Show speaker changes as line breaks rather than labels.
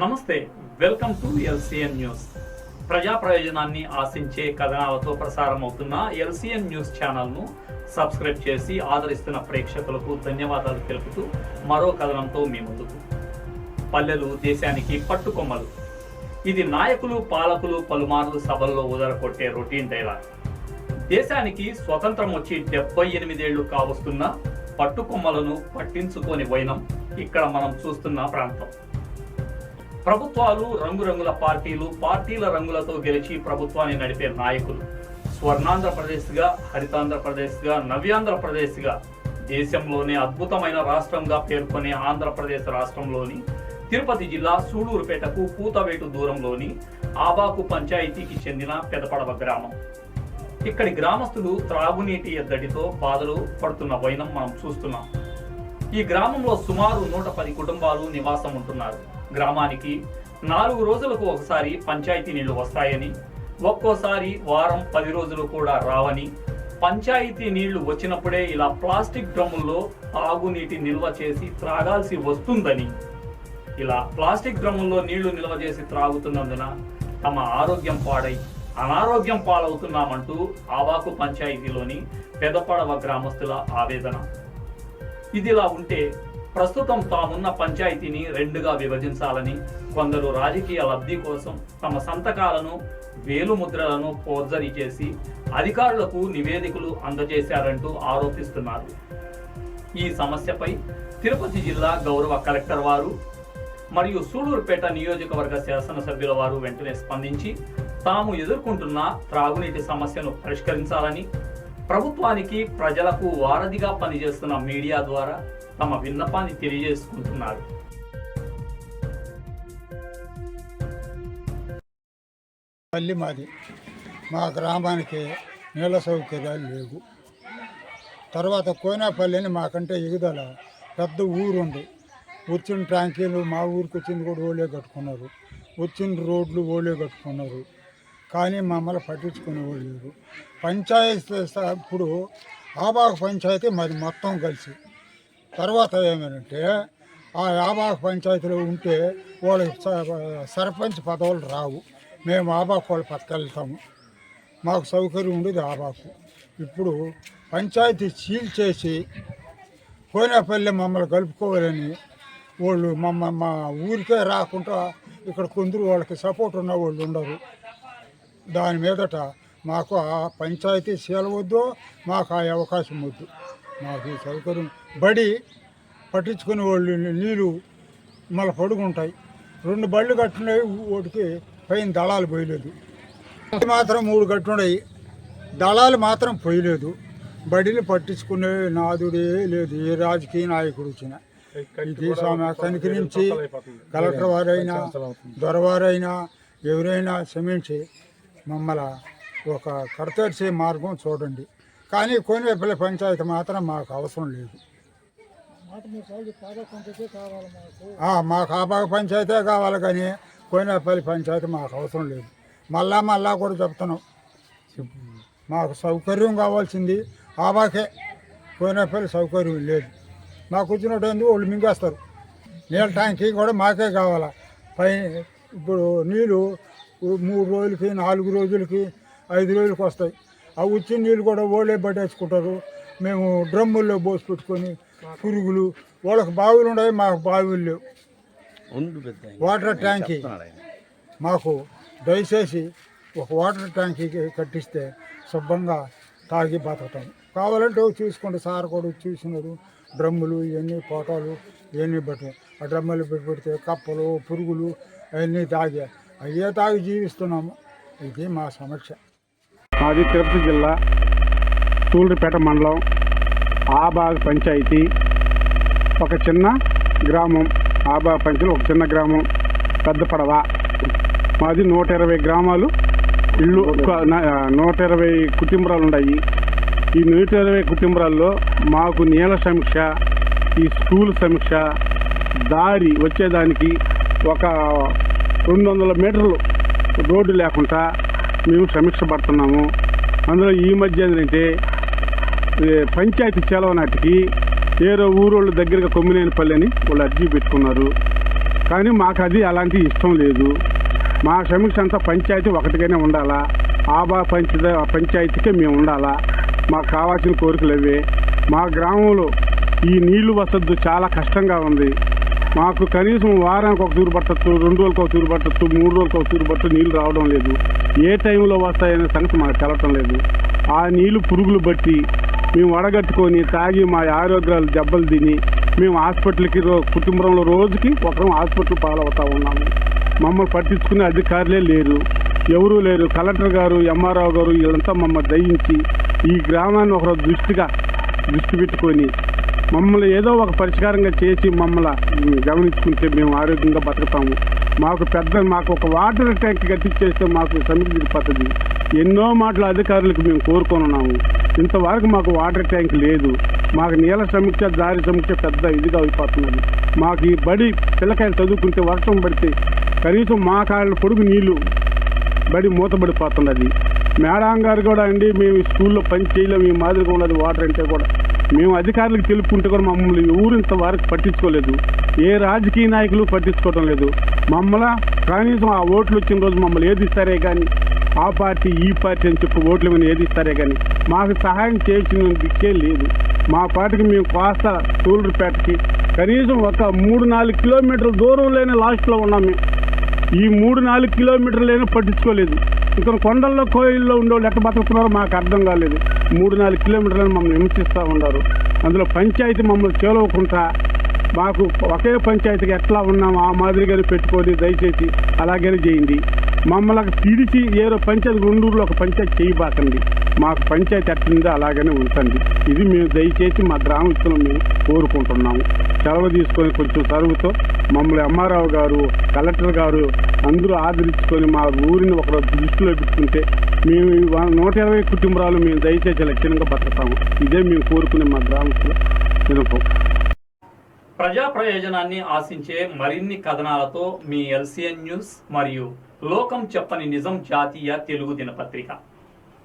నమస్తే welcome to LCN news. ప్రజా ప్రయోజనాన్ని ఆశించే కథనాలతో ప్రసారం అవుతున్న ఎల్సిఎన్ న్యూస్ ఛానల్ను సబ్స్క్రైబ్ చేసి ఆదరిస్తున్న ప్రేక్షకులకు ధన్యవాదాలు తెలుపుతూ మరో కథనంతో మీ ముందుకు. పల్లెలు దేశానికి పట్టుకొమ్మలు. ఇది నాయకులు పాలకులు పలుమార్లు సభల్లో ఉదరకొట్టే రొటీన్ డైలాగ్. దేశానికి స్వతంత్రం వచ్చి డెబ్బై ఎనిమిదేళ్ళు కావస్తున్న పట్టుకొమ్మలను పట్టించుకొని వైనం ఇక్కడ మనం చూస్తున్న ప్రాంతం. ప్రభుత్వాలు రంగురంగుల పార్టీలు పార్టీల రంగులతో గెలిచి ప్రభుత్వాన్ని నడిపే నాయకులు. స్వర్ణాంధ్రప్రదేశ్గా హరితాంధ్రప్రదేశ్గా నవ్యాంధ్రప్రదేశ్గా దేశంలోనే అద్భుతమైన రాష్ట్రంగా పేర్కొనే ఆంధ్రప్రదేశ్ రాష్ట్రంలోని తిరుపతి జిల్లా సూళూరుపేటకు పూతవేటు దూరంలోని ఆబాకు పంచాయతీకి చెందిన పెదపడవ గ్రామం. ఇక్కడి గ్రామస్తులు త్రాగునీటి ఎద్దడితో బాధలు పడుతున్న వైనం మనం చూస్తున్నాం. ఈ గ్రామంలో సుమారు నూట పది కుటుంబాలు నివాసం ఉంటున్నారు గ్రామానికి నాలుగు రోజులకు ఒకసారి పంచాయతీ నీళ్ళు వస్తాయని ఒక్కోసారి వారం పది రోజులు కూడా రావని పంచాయతీ నీళ్ళు వచ్చినప్పుడే ఇలా ప్లాస్టిక్ డ్రమ్ముల్లో తాగునీటి నిల్వ చేసి త్రాగాల్సి వస్తుందని ఇలా ప్లాస్టిక్ డ్రమ్ముల్లో నీళ్ళు నిల్వ చేసి త్రాగుతున్నందున తమ ఆరోగ్యం పాడై అనారోగ్యం పాలవుతున్నామంటూ ఆవాకు పంచాయతీలోని పెదపడవ గ్రామస్తుల ఆవేదన. ఇదిలా ఉంటే ప్రస్తుతం తామున్న పంచాయతీని రెండుగా విభజించాలని కొందరు రాజకీయ లబ్ధి కోసం తమ సంతకాలను వేలుముద్రలను ఫోర్జరీ చేసి అధికారులకు నివేదికలు అందజేశారంటూ ఆరోపిస్తున్నారు. ఈ సమస్యపై తిరుపతి జిల్లా గౌరవ కలెక్టర్ వారు మరియు సూళూరుపేట నియోజకవర్గ శాసనసభ్యుల వారు వెంటనే స్పందించి తాము ఎదుర్కొంటున్న త్రాగునీటి సమస్యను పరిష్కరించాలని ప్రభుత్వానికి ప్రజలకు వారధిగా పనిచేస్తున్న మీడియా ద్వారా తమ విన్నపాన్ని తెలియజేసుకుంటున్నారు.
పల్లి మాది మా గ్రామానికి నీళ్ళ సౌకర్యాలు లేవు. తర్వాత కోనాపల్లిని మాకంటే ఎగుదల పెద్ద ఊరుంది. వచ్చిన ట్యాంకీలు మా ఊరికి వచ్చింది కూడా ఓలే కట్టుకున్నారు. వచ్చిన రోడ్లు ఓలే కట్టుకున్నారు. కానీ మమ్మల్ని పట్టించుకునే వాళ్ళు లేరు. పంచాయతీ ఇప్పుడు ఆబాగ పంచాయతీ మాది మొత్తం కలిసి. తర్వాత ఏమనంటే ఆ ఆబాగ పంచాయతీలో ఉంటే వాళ్ళకి సర్పంచ్ పదవులు రావు. మేము ఆబాకు వాళ్ళ పట్టుకెళ్తాము మాకు సౌకర్యం ఉండేది ఆబాకు ఇప్పుడు పంచాయతీ సీల్ చేసి కోనేపల్లి మమ్మల్ని కలుపుకోవాలని వాళ్ళు మమ్మ మా ఊరికే రాకుండా ఇక్కడ కొందరు వాళ్ళకి సపోర్ట్ ఉన్న వాళ్ళు ఉండరు. దాని మీదట మాకు ఆ పంచాయతీ సీలవద్దు మాకు ఆ అవకాశం వద్దు. మాకు ఈ సౌకర్యం బడి పట్టించుకునే వాళ్ళు నీళ్ళు మళ్ళీ పడుకుంటాయి. రెండు బళ్ళు కట్టినవి వాటికి పైన దళాలు పోయలేదు. మాత్రం మూడు కట్టున్నాయి. దళాలు మాత్రం పోయలేదు. బడిని పట్టించుకునే నాదుడే లేదు. ఏ రాజకీయ నాయకుడు వచ్చినా. స్వామి కనికరించి కలెక్టర్ వారైనా దొరవారైనా ఎవరైనా క్షమించి మమ్మల్ని ఒక కర్తర్చే మార్గం చూడండి. కానీ కోనేపల్లి పంచాయతీ మాత్రం మాకు అవసరం లేదు. ఆ, మాకు ఆబాగ పంచాయతీ కావాలి కానీ కోనేపల్లి పంచాయతీ మాకు అవసరం లేదు. మళ్ళా మళ్ళా కూడా చెప్తున్నాం. మాకు సౌకర్యం కావాల్సింది ఆబాకే కోనేపల్లి సౌకర్యం లేదు. మాకు వచ్చినట్టు వాళ్ళు మింగేస్తారు? నీళ్ళ ట్యాంకీ కూడా మాకే కావాలా? పై ఇప్పుడు నీళ్ళు మూడు రోజులకి నాలుగు రోజులకి ఐదు రోజులకి వస్తాయి. ఆ వచ్చిన నీళ్ళు కూడా ఓళ్ళే పట్టేసుకుంటారు. మేము డ్రమ్ముల్లో పోసి పెట్టుకొని పురుగులు వాళ్ళకి బావులు ఉన్నాయి మాకు బావులు లేవు. వాటర్ ట్యాంకీ. మాకు దయచేసి ఒక వాటర్ ట్యాంకీ కట్టిస్తే శుభ్రంగా తాగి బతకటం. కావాలంటే చూసుకోండి సార్ కూడా చూసినారు. డ్రమ్ములు ఇవన్నీ పోటాలు ఇవన్నీ బట్టి ఆ డ్రమ్ములు పెట్టి పెడితే కప్పలు పురుగులు అవన్నీ తాగి అయ్యే తాగి జీవిస్తున్నాము. ఇది మా సమస్య
మాది తిరుపతి జిల్లా సూళ్ళూరుపేట మండలం ఆబాగ్ పంచాయతీ. ఒక చిన్న గ్రామం. ఆబాగ్ పంచాయతీ ఒక చిన్న గ్రామం. పెద్ద పడవ. మాది నూట ఇరవై గ్రామాలు. ఇళ్ళు ఒక నూట ఇరవై కుటుంబాలు ఉన్నాయి ఈ నూట ఇరవై కుటుంబాల్లో మాకు నీళ్ళ సమీక్ష ఈ స్కూల్ సమీక్ష దారి వచ్చేదానికి ఒక రెండు వందల మీటర్లు రోడ్డు లేకుండా మేము సమీక్ష పడుతున్నాము. అందులో ఈ మధ్య ఏంటంటే పంచాయతీ సెలవు నాటికి వేరే ఊరోళ్ళు దగ్గరగా కొమ్మినేనిపల్లి అని వాళ్ళు అర్జీ పెట్టుకున్నారు. కానీ మాకు అది అలాంటి ఇష్టం లేదు. మా శ్రమిక్స్ అంతా పంచాయతీ ఒకటిగానే ఉండాలా? ఆబా పంచ పంచాయతీకే మేము ఉండాలా? మాకు కావాల్సిన కోరికలు అవే. మా గ్రామంలో ఈ నీళ్ళు వసద్దు చాలా కష్టంగా ఉంది. మాకు కనీసం వారానికి ఒక తూరు పట్టచ్చు రెండు రోజులకు ఒక తూరు పట్టచ్చు మూడు రోజులకు ఒక తూరు పట్టు నీళ్ళు రావడం లేదు. ఏ టైంలో వస్తాయనే సంగతి మాకు తెలటం లేదు. ఆ నీళ్ళు పురుగులు బట్టి మేము వడగట్టుకొని తాగి మా ఆరోగ్యాలు దెబ్బలు తిని మేము హాస్పిటల్కి కుటుంబంలో రోజుకి ఒకరం హాస్పిటల్ పాలవుతా ఉన్నాము. మమ్మల్ని పట్టించుకునే అధికారులే లేరు. ఎవరూ లేరు. కలెక్టర్ గారు ఎంఆర్ఓ గారు వీళ్ళంతా మమ్మల్ని దయించి ఈ గ్రామాన్ని ఒక దృష్టిగా దృష్టి పెట్టుకొని మమ్మల్ని ఏదో ఒక పరిష్కారంగా చేసి మమ్మల్ని గమనించుకుంటే మేము ఆరోగ్యంగా బతుకుతాము. మాకు పెద్ద మాకు ఒక వాటర్ ట్యాంక్ కట్టించేస్తే మాకు సమితి పద్ధతి ఎన్నో మాటలు అధికారులకు మేము కోరుకొనున్నాము ఇంతవరకు మాకు వాటర్ ట్యాంక్ లేదు. మాకు నీళ్ళ సమీక్ష దారి సమీక్ష పెద్ద ఇదిగా అయిపోతున్నది. మాకు ఈ బడి పిల్లకాయలు చదువుకుంటే వర్షం పడితే కనీసం మా కాళ్ళ పొడుగు నీళ్ళు బడి మూతబడిపోతున్నది. మేడం గారు కూడా అండి మేము స్కూల్లో పని చేయలేము ఈ మాదిరిగా ఉన్నది వాటర్ అంటే కూడా. మేము అధికారులకు తెలుపుకుంటే కూడా మమ్మల్ని ఊరింత ఇంతవరకు పట్టించుకోలేదు. ఏ రాజకీయ నాయకులు పట్టించుకోవడం లేదు. మమ్మల్ని కనీసం ఆ ఓట్లు వచ్చిన రోజు మమ్మల్ని ఏది ఇస్తారే కానీ ఆ పార్టీ ఈ పార్టీ అని చెప్పి ఓట్ల మీద ఏదిస్తారే కానీ మాకు సహాయం చేసిన దిక్కే లేదు. మా పార్టీకి మేము కాస్త సూళ్ళూరుపేటకి కనీసం ఒక మూడు నాలుగు కిలోమీటర్ల దూరంలోనే లాస్ట్లో ఉన్నాం మేము. ఈ మూడు నాలుగు కిలోమీటర్లైనా పట్టించుకోలేదు. ఇక్కడ కొండల్లో కోయిల్లో ఉండేవాళ్ళు ఎట్ట బతుకుతున్నారో మాకు అర్థం కాలేదు. మూడు నాలుగు కిలోమీటర్లను మమ్మల్ని హింసిస్తూ ఉన్నారు. అందులో పంచాయతీ మమ్మల్ని చేలవకుండా మాకు ఒకే పంచాయతీకి ఎట్లా ఉన్నాము ఆ మాదిరిగానే పెట్టుకొని దయచేసి అలాగే చేయండి. మమ్మల్ని తిడిచి ఏదో పంచాయతీ గుండూరులో ఒక పంచాయతీ చేయబాకండి. మాకు పంచాయతీ ఎట్లుందో అలాగనే ఉంచండి ఇది మేము దయచేసి మా గ్రామస్తులు మేము కోరుకుంటున్నాము. సెలవు తీసుకొని కొంచెం సరువుతో మమ్మల్ని ఎంఆర్ఓ గారు కలెక్టర్ గారు అందరూ ఆదరించుకొని మా ఊరిని ఒక దృష్టిలో పెట్టుకుంటే మేము నూట ఇరవై కుటుంబాలు మేము దయచేసి లక్షణంగా బతుకుతాము. ఇదే మేము కోరుకునే మా గ్రామస్తుల వినపం.
ప్రజా ప్రయోజనాన్ని ఆశించే మరిన్ని కథనాలతో మీ ఎల్సిఎన్ న్యూస్ మరియు లోకం చెప్పని నిజం జాతీయ తెలుగు దినపత్రిక.